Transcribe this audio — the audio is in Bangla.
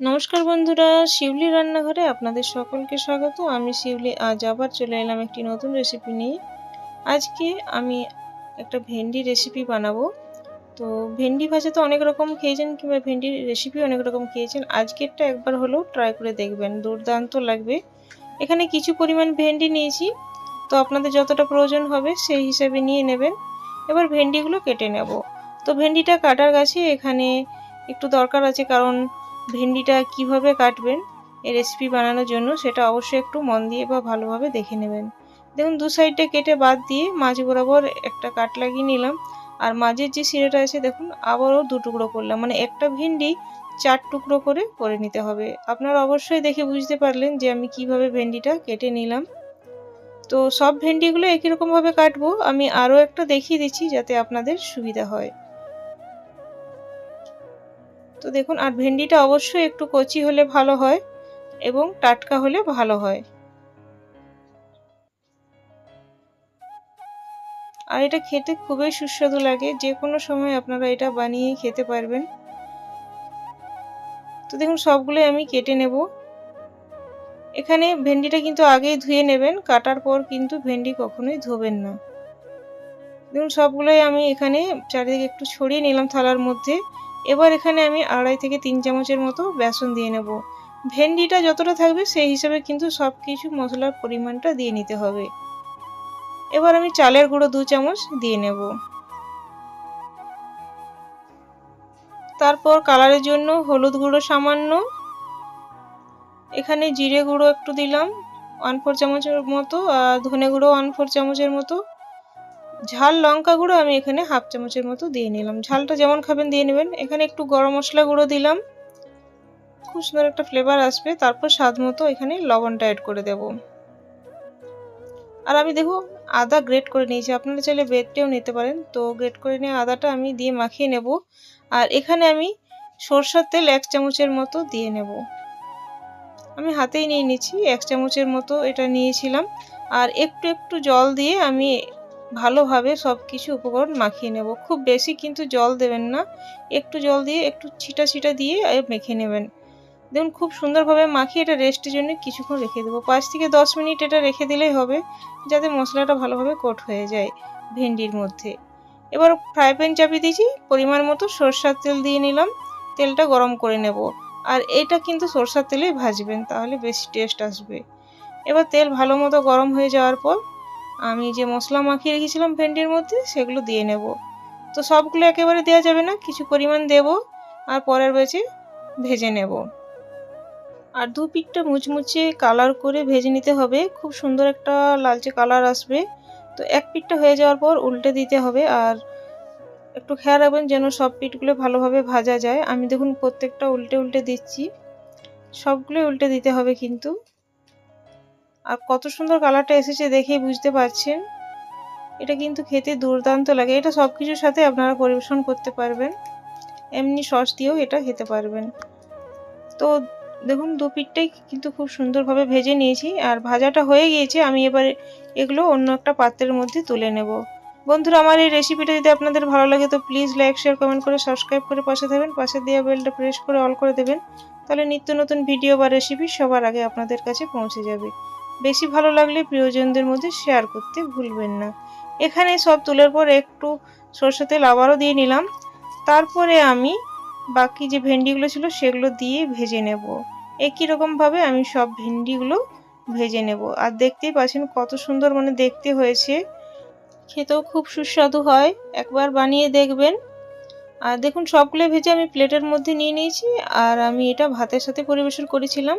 নমস্কার বন্ধুরা, শিউলি রান্নাঘরে আপনাদের সকলকে স্বাগত। আমি শিউলি, আজ আবার চলে এলাম একটি নতুন রেসিপি নিয়ে। আজকে আমি একটা ভেন্ডি রেসিপি বানাবো। তো ভেন্ডি ভাজা তো অনেক রকম খেয়েছেন কিংবা ভেন্ডির রেসিপি অনেক রকম খেয়েছেন। আজকেরটা একবার হলেও ট্রাই করে দেখবেন, দুর্দান্ত লাগবে। এখানে কিছু পরিমাণ ভেন্ডি নিয়েছি, তো আপনাদের যতটা প্রয়োজন হবে সেই হিসাবে নিয়ে নেবেন। এবার ভেন্ডিগুলো কেটে নেব। তো ভেন্ডিটা কাটার গাছে এখানে একটু দরকার আছে, কারণ ভেন্ডিটা কীভাবে কাটবেন এই রেসিপি বানানোর জন্য সেটা অবশ্যই একটু মন দিয়ে বা ভালোভাবে দেখে নেবেন। দেখুন, দু সাইডটা কেটে বাদ দিয়ে মাঝ বরাবর একটা কাট লাগিয়ে নিলাম। আর মাঝের যে সিরেটা আছে, দেখুন, আবারও দু টুকরো করলাম। মানে একটা ভেন্ডি চার টুকরো করে করে নিতে হবে। আপনারা অবশ্যই দেখে বুঝতে পারলেন যে আমি কীভাবে ভেন্ডিটা কেটে নিলাম। তো সব ভেন্ডিগুলো একই রকমভাবে কাটবো। আমি আরও একটা দেখিয়ে দিচ্ছি যাতে আপনাদের সুবিধা হয়। তো দেখুন, আর ভেন্ডিটা অবশ্যই একটু কচি হলে ভালো হয় এবং টাটকা হলে ভালো হয়। আর এটা খেতে খুবই সুস্বাদু লাগে যে কোনো সময় আপনারা এটা বানিয়ে খেতে পারবেন। তো দেখুন, সবগুলো আমি কেটে নেব। এখানে ভেন্ডিটা কিন্তু আগেই ধুয়ে নেবেন, কাটার পর কিন্তু ভেন্ডি কখনোই ধোবেন না। দেখুন, সবগুলোই আমি এখানে চারিদিকে একটু ছড়িয়ে নিলাম থালার মধ্যে। এবার এখানে আমি আড়াই থেকে তিন চামচের মতো বেসন দিয়ে নেব। ভেন্ডিটা যতটা থাকবে সেই হিসাবে কিন্তু সব কিছু মশলার পরিমাণটা দিয়ে নিতে হবে। এবার আমি চালের গুঁড়ো দু চামচ দিয়ে নেব। তারপর কালারের জন্য হলুদ গুঁড়ো সামান্য। এখানে জিরে গুঁড়ো একটু দিলাম, ওয়ান ফোর চামচের মতো, আর ধনে গুঁড়ো ওয়ান ফোর চামচের মতো। ঝাল লঙ্কা গুঁড়ো আমি এখানে হাফ চামচের মতো দিয়ে নিলাম। ঝালটা যেমন খাবেন দিয়ে নেবেন। এখানে একটু গরম মশলা গুঁড়ো দিলাম। খুব সুন্দর একটা ফ্লেভার আসবে। তারপর স্বাদ মতো এখানে লবণটা অ্যাড করে দেব। আর আমি দেখো আদা গ্রেট করে নিয়েছি। আপনারা চাইলে বেডটেও নিতে পারেন। তো গ্রেট করে নিয়ে আদাটা আমি দিয়ে মাখিয়ে নেব। আর এখানে আমি সরষার তেল এক চামচের মতো দিয়ে নেব। আমি হাতেই নিয়ে নিচ্ছি। এক চামচের মতো এটা নিয়েছিলাম। আর একটু একটু জল দিয়ে আমি ভালোভাবে সব কিছু উপকরণ মাখিয়ে নেব। খুব বেশি কিন্তু জল দেবেন না। একটু জল দিয়ে একটু ছিটা ছিটা দিয়ে মেখে নেবেন। দেখুন, খুব সুন্দরভাবে মাখিয়ে এটা রেস্টের জন্য কিছুক্ষণ রেখে দেবো। পাঁচ থেকে দশ মিনিট এটা রেখে দিলেই হবে, যাতে মশলাটা ভালোভাবে কোট হয়ে যায় ভেন্ডির মধ্যে। এবার ফ্রাই প্যান চাপিয়ে দিয়েছি, পরিমাণ মতো সরষার তেল দিয়ে নিলাম। তেলটা গরম করে নেব। আর এটা কিন্তু সরষার তেলেই ভাজবেন, তাহলে বেশি টেস্ট আসবে। এবার তেল ভালো মতো গরম হয়ে যাওয়ার পর আমি যে মশলা মাখিয়ে রেখেছিলাম ভেন্ডির মধ্যে, সেগুলো দিয়ে নেব। তো সবগুলো একেবারে দেওয়া যাবে না, কিছু পরিমাণ দেব আর পরের বেচে ভেজে নেব। আর দু পিঠটা মুচমুচে কালার করে ভেজে নিতে হবে। খুব সুন্দর একটা লালচে কালার আসবে। তো এক পিঠটা হয়ে যাওয়ার পর উল্টে দিতে হবে আর একটু খেয়াল রাখবেন যেন সব পিঠগুলো ভালোভাবে ভাজা যায়। আমি দেখুন প্রত্যেকটা উল্টে উল্টে দিচ্ছি। সবগুলো উল্টে দিতে হবে কিন্তু। আর কত সুন্দর কালারটা এসেছে দেখেই বুঝতে পারছেন। এটা কিন্তু খেতে দুর্দান্ত লাগে। এটা সব কিছুর সাথে আপনারা পরিবেশন করতে পারবেন। এমনি সস দিয়েও এটা খেতে পারবেন। তো দেখুন, দু পিঠটাই কিন্তু খুব সুন্দরভাবে ভেজে নিয়েছি আর ভাজাটা হয়ে গিয়েছে। আমি এবার এগুলো অন্য একটা পাত্রের মধ্যে তুলে নেব। বন্ধুরা, আমার এই রেসিপিটা যদি আপনাদের ভালো লাগে, তো প্লিজ লাইক শেয়ার কমেন্ট করে সাবস্ক্রাইব করে পাশে থাকবেন। পাশে দেওয়া বেলটা প্রেস করে অল করে দেবেন। তাহলে নিত্য নতুন ভিডিও বা রেসিপি সবার আগে আপনাদের কাছে পৌঁছে যাবে। বেশি ভালো লাগলে প্রিয়জনদের মধ্যে শেয়ার করতে ভুলবেন না। এখানে সব তুলের পর একটু সরষে তেল আবারও দিয়ে নিলাম। তারপরে আমি বাকি যে ভেন্ডিগুলো ছিল সেগুলো দিয়ে ভেজে নেব। একই রকমভাবে আমি সব ভেন্ডিগুলো ভেজে নেব। আর দেখতেই পাচ্ছেন কত সুন্দর মানে দেখতে হয়েছে। খেতেও খুব সুস্বাদু হয়। একবার বানিয়ে দেখবেন। আর দেখুন, সবগুলো ভেজে আমি প্লেটের মধ্যে নিয়ে নিয়েছি। আর আমি এটা ভাতের সাথে পরিবেশন করেছিলাম।